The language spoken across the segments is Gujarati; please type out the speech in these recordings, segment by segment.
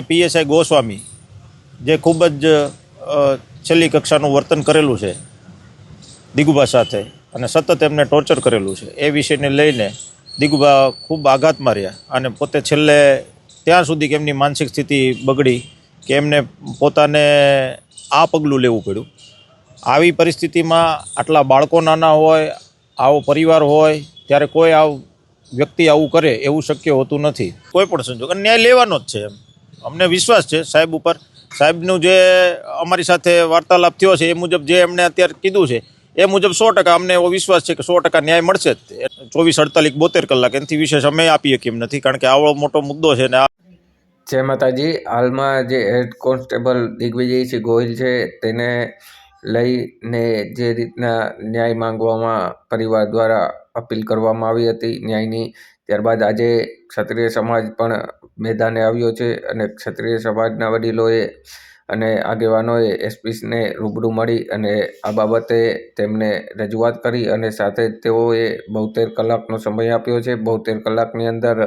પીએસઆઈ ગોસ્વામી, જે ખૂબ જ છેલ્લી કક્ષાનું વર્તન કરેલું છે દિગુબા સાથે અને સતત એમને ટોર્ચર કરેલું છે. એ વિષયને લઈને દિગુબા ખૂબ આઘાતમાં રહ્યા અને પોતે છેલ્લે ત્યાં સુધી કે એમની માનસિક સ્થિતિ બગડી કે એમને પોતાને આ પગલું લેવું પડ્યું. આવી પરિસ્થિતિમાં આટલા બાળકો નાના હોય, આવો પરિવાર હોય, ત્યારે કોઈ આવ વ્યક્તિ આવું કરે એવું શક્ય હોતું નથી. કોઈ પણ સંજોગ. અને ન્યાય લેવાનો જ છે એમ. અમને વિશ્વાસ છે સાહેબ ઉપર. સાહેબનું જે અમારી સાથે વાર્તાલાપ થયો છે એ મુજબ જે એમણે અત્યારે કીધું છે, એ મુજબ સો ટકા અમને એવો વિશ્વાસ છે કે સો ટકા ન્યાય મળશે જ ચોવીસ અડતાલીસ બોતેર કલાક એનાથી વિશેષ અમે આપીએ કેમ નથી, કારણ કે આવડો મોટો મુદ્દો છે ને આ જય માતાજી. હાલમાં જે હેડ કોન્સ્ટેબલ દિગ્વિજયસિંહ ગોહિલ છે, તેને લઈને જે રીતના ન્યાય માંગવામાં પરિવાર દ્વારા અપીલ કરવામાં આવી હતી ન્યાયની, ત્યારબાદ આજે ક્ષત્રિય સમાજ પણ મેદાને આવ્યો છે અને ક્ષત્રિય સમાજના વડીલોએ અને આગેવાનોએ એસપીને રૂબરૂ મળી અને આ બાબતે તેમને રજૂઆત કરી અને સાથે તેઓએ બોતેર કલાકનો સમય આપ્યો છે. બોતેર કલાકની અંદર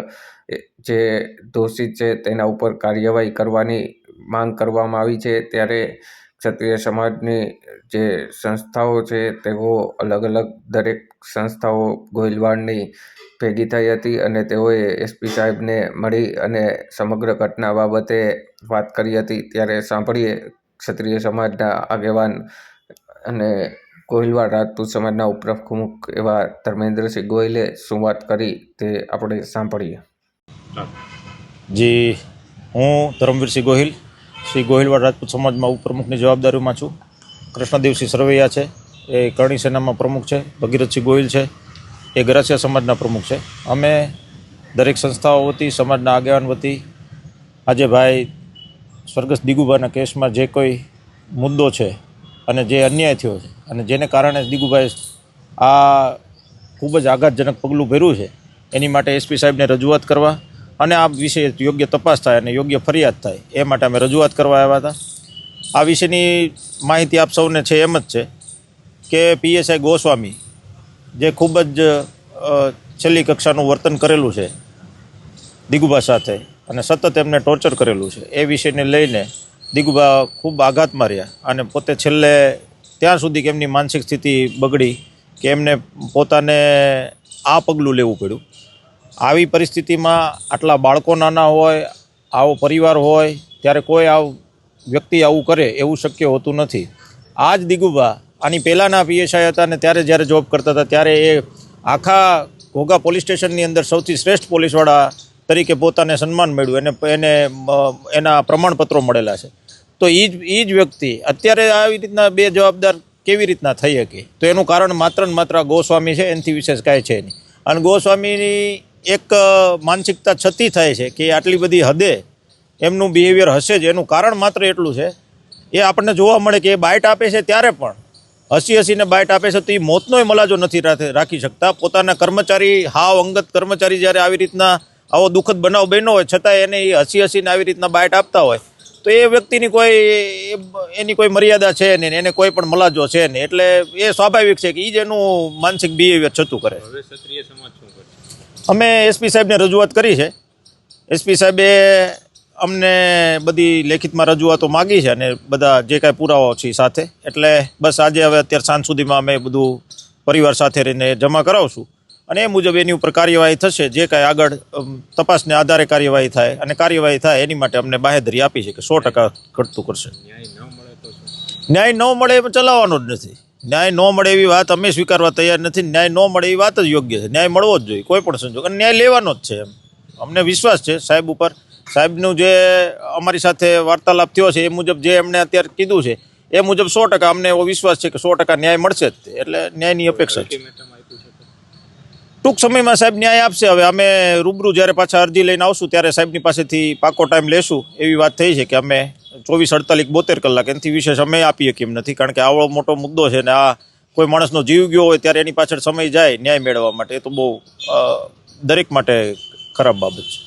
જે દોષિત છે તેના ઉપર કાર્યવાહી કરવાની માંગ કરવામાં આવી છે. ત્યારે ક્ષત્રિય સમાજની જે સંસ્થાઓ છે, તેઓ અલગ અલગ દરેક સંસ્થાઓ ગોહિલવાડની ભેગી થઈ હતી અને તેઓએ એસપી સાહેબને મળી અને સમગ્ર ઘટના બાબતે વાત કરી હતી. ત્યારે સાંભળીએ ક્ષત્રિય સમાજના આગેવાન અને ગોહિલવાડ રાજપૂત સમાજના ઉપપ્રમુખ એવા ધર્મેન્દ્રસિંહ ગોહિલે શું વાત કરી તે આપણે સાંભળીએ. જી, હું ધરમવીરસિંહ ગોહિલ શ્રી ગોહિલવાડ રાજપૂત સમાજમાં ઉપપ્રમુખની જવાબદારીમાં છું. કૃષ્ણદેવસિંહ સરવૈયા છે. એ કરણી સેનામાં પ્રમુખ છે. ભગીરથસિંહ ગોહિલ છે. એ ગરાસિયા સમાજના પ્રમુખ છે. અમે દરેક સંસ્થાઓ વતી, સમાજના આગેવાન વતી, આજે ભાઈ સ્વર્ગસ્થ દિગુભાઈના કેસમાં જે કોઈ મુદ્દો છે અને જે અન્યાય થયો છે અને જેને કારણે દિગુભાઈ આ ખૂબ જ આઘાતજનક પગલું ભર્યું છે, એની માટે એસપી સાહેબને રજૂઆત કરવા અને આ વિશે યોગ્ય તપાસ થાય અને યોગ્ય ફરિયાદ થાય, એ માટે અમે રજૂઆત કરવા આવ્યા હતા. આ વિશેની માહિતી આપ સૌને છે એમ જ છે કે પીએસઆઈ ગોસ્વામી જે ખૂબ જ છેલ્લી કક્ષાનું વર્તન કરેલું છે દિગુબા સાથે, અને સતત એમને ટોર્ચર કરેલું છે, એ વિષયને લઈને દિગુબા ખૂબ આઘાતમાં રહ્યા અને પોતે છેલ્લે ત્યાં સુધી કે એમની માનસિક સ્થિતિ બગડી કે એમને પોતાને આ પગલું લેવું પડ્યું. આવી પરિસ્થિતિમાં આટલા બાળકો નાના હોય, આવો પરિવાર હોય, ત્યારે કોઈ આવ વ્યક્તિ આવું કરે એવું શક્ય હોતું નથી. આ જ દિગુબા આની પહેલાંના પીએસઆઈ હતા ને ત્યારે જ્યારે જોબ કરતા હતા, ત્યારે એ આખા ઘોઘા પોલીસ સ્ટેશનની અંદર સૌથી શ્રેષ્ઠ પોલીસવાળા તરીકે પોતાને સન્માન મળ્યું એને એને એના પ્રમાણપત્રો મળેલા છે. તો એ જ એ જ વ્યક્તિ અત્યારે આવી રીતના બે જવાબદાર કેવી રીતના થઈ શકે? તો એનું કારણ માત્ર ને માત્ર ગોસ્વામી છે, એનાથી વિશેષ કાંઈ છે નહીં. અને ગોસ્વામીની એક માનસિકતા છતી થાય છે કે આટલી બધી હદે એમનું બિહેવિયર હશે જ. એનું કારણ માત્ર એટલું છે. એ આપણને જોવા મળે કે એ બાઇટ આપે છે ત્યારે પણ. હસી હસીને બાઇટ આપે છે તો એ મોતનોય મલાજો નથી રાખ- શકતા. પોતાના કર્મચારી, હાવ અંગત કર્મચારી જ્યારે આવી રીતના આવો દુઃખદ બનાવ બન્યો હોય છતાં એને એ હસી હસીને આવી રીતના બાઇટ આપતા હોય, તો એ વ્યક્તિની કોઈ એની કોઈ મર્યાદા છે નહીં, એને કોઈ પણ મલાજો છે નહીં. એટલે એ સ્વાભાવિક છે કે એ જ એનું માનસિક બિહેવિયર છતું કરે અમે એસપી સાહેબને રજૂઆત કરી છે. એસપી સાહેબે અમને બધી લેખિતમાં રજૂઆતો માગી છે અને બધા જે કાંઈ પુરાવાઓ છે સાથે. એટલે બસ આજે હવે અત્યારે સાંજ સુધીમાં અમે બધું પરિવાર સાથે રહીને જમા કરાવશું. અને એ મુજબ એની ઉપર કાર્યવાહી થશે. જે કાંઈ આગળ તપાસને આધારે કાર્યવાહી થાય અને કાર્યવાહી થાય એની માટે અમને બાહેધરી આપી છે કે સો ટકા ઘટતું કરશે. ન્યાય ન મળે એ ચલાવવાનો જ નથી. ન્યાય ન મળે એવી વાત અમે સ્વીકારવા તૈયાર નથી. ન્યાય ન મળે એવી વાત જ યોગ્ય છે. ન્યાય મળવો જ જોઈએ, કોઈ પણ સંજોગ. અને ન્યાય લેવાનો જ છે એમ. અમને વિશ્વાસ છે સાહેબ ઉપર. સાહેબનું જે અમારી સાથે વાર્તાલાપ થયો છે એ મુજબ જે એમણે અત્યારે કીધું છે, એ મુજબ સો ટકા અમને એવો વિશ્વાસ છે કે સો ટકા ન્યાય મળશે જ એટલે ન્યાયની અપેક્ષા છે. ટૂંક સમયમાં સાહેબ ન્યાય આપશે. હવે અમે રૂબરૂ જ્યારે પાછા અરજી લઈને આવશું ત્યારે સાહેબની પાસેથી પાકો ટાઈમ લેશું એવી વાત થઈ છે કે અમે ચોવીસ અડતાલીસ બોતેર કલાક. એનાથી વિશેષ અમે આપીએ કેમ નથી, કારણ કે આવડો મોટો મુદ્દો છે ને આ કોઈ માણસનો જીવ ગયો હોય ત્યારે એની પાછળ સમય જાય ન્યાય મેળવવા માટે. એ તો બહુ દરેક માટે ખરાબ બાબત છે.